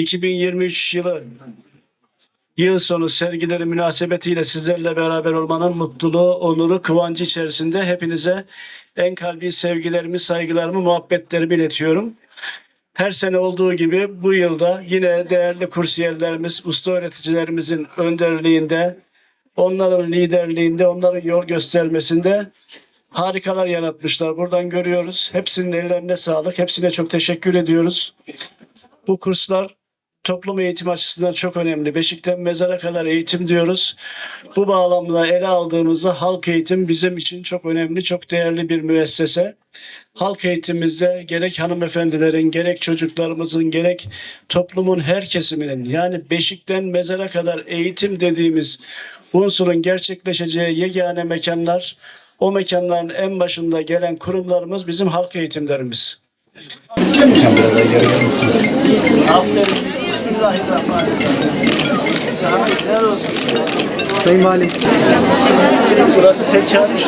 2023 yılı yıl sonu sergileri münasebetiyle sizlerle beraber olmanın mutluluğu, onuru, kıvancı içerisinde hepinize en kalbi sevgilerimi, saygılarımı, muhabbetlerimi iletiyorum. Her sene olduğu gibi bu yılda yine değerli kursiyerlerimiz, usta öğreticilerimizin önderliğinde, onların liderliğinde, onların yol göstermesinde harikalar yaratmışlar. Buradan görüyoruz. Hepsinin ellerine sağlık. Hepsine çok teşekkür ediyoruz. Bu kurslar toplum eğitim açısından çok önemli. Beşikten mezara kadar eğitim diyoruz. Bu bağlamda ele aldığımızda halk eğitim bizim için çok önemli, çok değerli bir müessese. Halk eğitimimizde gerek hanımefendilerin, gerek çocuklarımızın, gerek toplumun her kesiminin yani beşikten mezara kadar eğitim dediğimiz unsurun gerçekleşeceği yegane mekanlar, o mekanların en başında gelen kurumlarımız bizim halk eğitimlerimiz. Aferin. Bismillahirrahmanirrahim. Helal olsun. Sayın Valim. Burası tekrarmış.